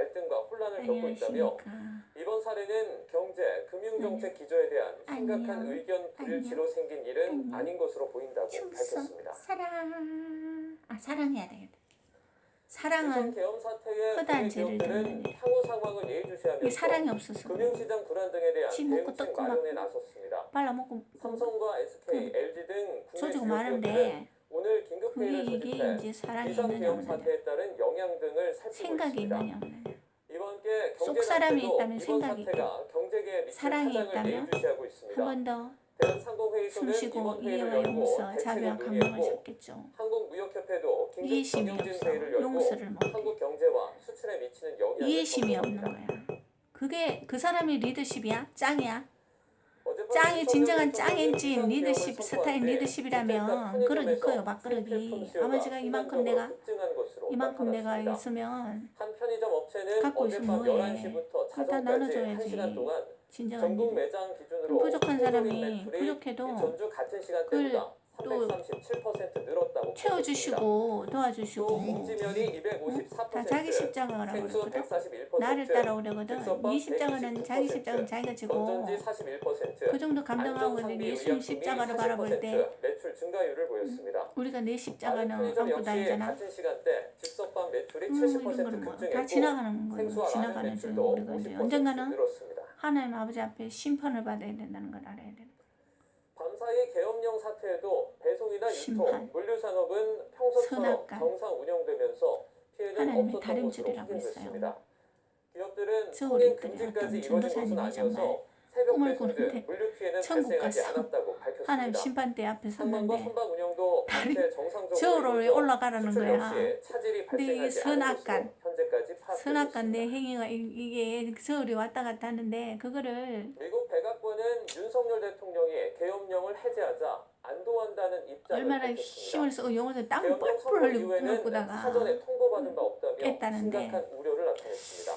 갈등과 혼란을 겪고 있다며. 이번 사례는 경제, 금융정책 기조에 대한 심각한. 의견 불일치로 생긴 일은. 아닌 것으로 보인다고 충성 밝혔습니다. 사랑 아 사랑해야 되겠다. 사랑은 계엄 사태의 죄를 기업들은 짓는 향후 상황을 예의주시하면서 이 사랑이 없어서 금융시장 불안 등에 대한 지 먹고 대응책 마련에 막 나섰습니다. 발라먹고 삼성과 SK, LG 등 국내 주요 기업들은 많은데 오늘 긴급 회의를 이게 소집해 이제 사랑이 비상 있느냐 계엄 없느냐 사태에 따른 영향 등을 살피고 생각이 있습니다. 있느냐 없느냐 속 사람이 이번 생각이 미친 사랑이 있다면 한. 번 더 숨쉬고 이해와 용서 자비와 감동을 긴급 이해심이 없어. 용서를 못해. 이해심이 없는. 거야. 그게 그 사람이 리더십이야? 짱이야 짱이 진정한 짱인지 비상 리더십 스타일 리더십이라면 그러니 커요 아마 수요가 제가 이만큼 내가 이만큼 내가. 있으면 갖고 있으면 뭐해. 11시부터 일단 나눠줘야지. 1시간 동안 진정한 부족한 사람이 부족해도 그걸 또 337% 늘었다고 채워주시고 또 도와주시고. 묵지면이 254%, 다 자기 십자가 라고 생수 그러거든? 141%, 나를 따라오려거든. 네 십자가는 자기 129%, 십자가는 자기가 지고 건전지 41%, 그 정도 감당하고 예수님 십자가를 바라볼 때. 40% 매출 증가율을 보였습니다. 우리가 내 십자가는 편의점 안고 다니잖아. 음, 70% 이런 거는 급증했고 지나가는 거예요. 지나가는 이제 50% 언젠가는. 하나님 아버지 앞에 심판을 받아야 된다는 걸 알아야 밤 사이 계엄령 사태에도 배송이나 유통, 심판. 물류 산업은 평소처럼. 정상 운영되면서 피해는 없었던 것으로 확인됐습니다. 기업들은 어린들이 금지까지 이루어진 것은 아니어서 새벽 꿈을 배송 등 꾸는데 물류 피해는 천국 발생하지. 않았다고 하나님 밝혔습니다. 심판대 앞에 섰는데 저로 이루어져 올라가라는 거야 근데 이게 선악간, 선악간 내. 행위가 이- 이게 서울이 왔다 갔다 하는데 그거를 백악관은 윤석열 대통령이 계엄령을 해제하자 안도한다는 입장을 얼마나. 힘을 쓰고 땀 계엄령 뻘뻘 선포 흘리고 이후에는 그러다가 사전에 통보받은 바 없다며 깼다는데. 심각한 우려를 나타냈습니다.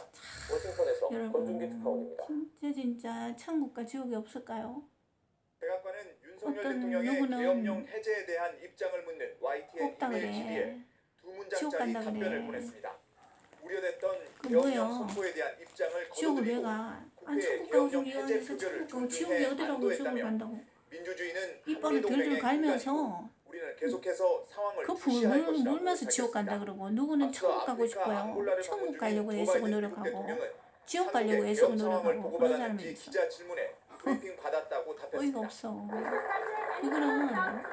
워싱턴에서 권중기 특파원입니다. 진짜 진짜 천국과 지옥이 없을까요? 백악관은 윤석열 어떤 대통령의 계엄령 해제에 대한 입장을 묻는 YTN 이메일 질의에 두 문장짜리 답변을 그래. 보냈습니다. 우려됐던 그 계엄령? 선포에 대한 입장을 거두드리고 국회의 천국 가고 어디서 표결을 천국 가고 존중해 어디라고 지옥을 간다고. 민주주의는 이빨을 들들 갈면서 우리는 계속해서 상황을 그 불을 물면서 지옥 간다. 그러고 누구는 천국 가고 싶어요. 천국 가려고 애쓰고 노력하고 지옥 가려고 애쓰고 노력하고 그런 사람이 있어. 브리핑 받았다고 어이가 답했습니다. 없어. 이거는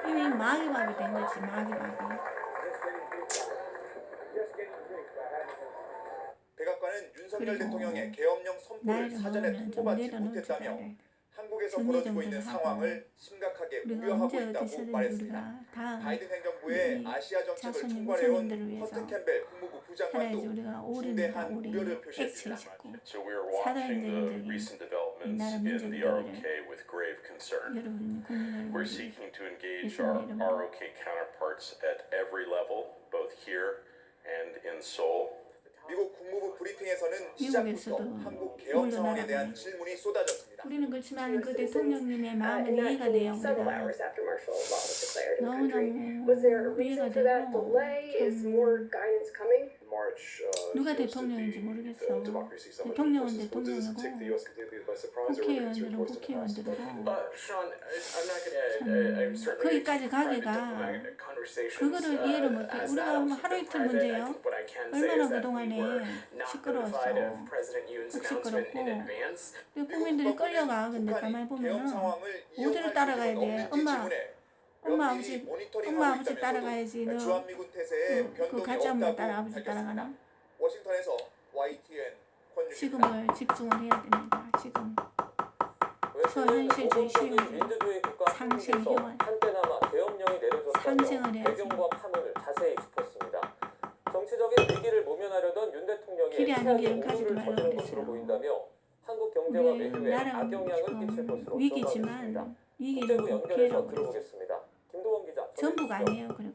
이미 마귀밥이 된 거지 마귀밥이 윤석열 그리고 대통령의 계엄령 선포를 나이를 사전에 먹으면 좀 통보받지 내려놓을 줄 못했다며 알아야 돼 한국에서 정리 벌어지고 있는 정돈을 상황을 심각하게 우리가 우려하고 언제 있다고 어디서든지 말했습니다. 우리가 다 바이든 행정부의 이 아시아 정책을 자손이 총괄해온 후손님들을 위해서 허트 캠벨 국무부 살아야지 부장관도 우리가 오리니까 중대한 우리 우려를 액체를 표시했습니다. 싣고 So we are watching the 사도행전들이 recent developments 나라 in the 민족들을 ROK with grave concern. 여러분 국민을 We're 위해 seeking to engage 예수님 our 이름으로. ROK counterparts at every level, both here and in Seoul. 브리핑에서는 시작부터 한국 계엄 상황에 대한 질문이 쏟아졌습니다. 우리는 그렇지만 그 대통령님의 Uh, 마음은 이해가 돼요 우리가 너무너무 이해가 되고 delay? 참 uh, 누가 대통령인지 모르겠어. 대통령은 대통령이고 국회의원들은? 국회의원들이고 Uh. Uh, certainly 거기까지 가기가. 그거를 uh, 이해를 못해. 우리가 뭐 하루 이틀 문제예요. 얼마나 그동안에 시끄러웠어. 시끄럽고. 국민들이 끌려가 근데 가만히 보면은 어디를 따라가야 돼? 엄마, 엄마 아버지 엄마 아버지 따라가야지 너 주한미군 태세에 그, 그 변동이 가짜 엄마 따라 아버지. 따라가나? 워싱턴에서 YTN 권유입니다. 지금을 집중을 해야 됩니다 지금 현실주의 모범적인 시행자. 민주주의 국가 상생 한국에서 희망. 한때나마 계엄령이 내려졌다며. 배경과 파문을 자세히 짚었습니다. 정치적인 위기를 모면하려던 윤 대통령의 길이 아닌 길은 가지도 말라고 그랬어요. 한국 경제와 외교에 나라가 악영향을 끼칠 것으로. 위기지만 연결해서 기회라고 그랬어 들어보겠습니다. 김도원 기자. 전부가. 아니에요 그리고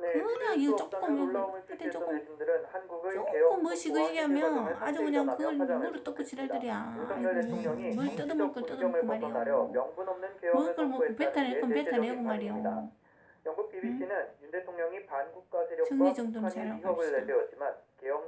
네, 그냥 이거 조금 하여튼 조금 조금 뭐 시그시하면 아주 그냥 그걸 무릎 뜯고 지랄들이야 뭘 뜯어먹고 뜯어먹고 말이야 먹을 걸 먹고 뱉어낼 건 뱉어내고 말이야. 영국 BBC는 윤 대통령이 반국가 정리 세력과 정돈을 북한이 잘하고 위협